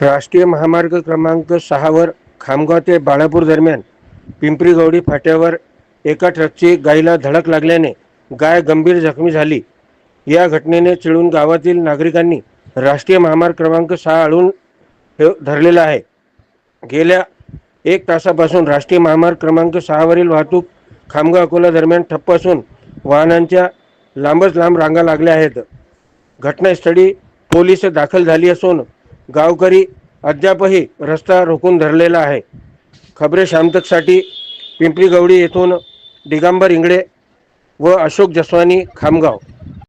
राष्ट्रीय महामार्ग क्रमांक सहावर खामगाव ते बाळापूर दरम्यान पिंपरी गौडी फाट्यावर एका ट्रकची गायीला धडक लागल्याने गाय गंभीर जखमी झाली. या घटनेने चिळून गावातील नागरिकांनी राष्ट्रीय महामार्ग क्रमांक सहा आळून धरलेला आहे. गेल्या एक तासापासून राष्ट्रीय महामार्ग क्रमांक सहावरील वाहतूक खामगाव अकोला दरम्यान ठप्प असून वाहनांच्या लांबच लांब रांगा लागल्या आहेत. घटनास्थळी पोलीस दाखल झाली असून गावकरी अद्यापही रस्ता रोखून धरलेला आहे. खबरे शामतकसाठी पिंपरी गवडी येथून दिगंबर इंगळे व अशोक जसवानी खामगाव.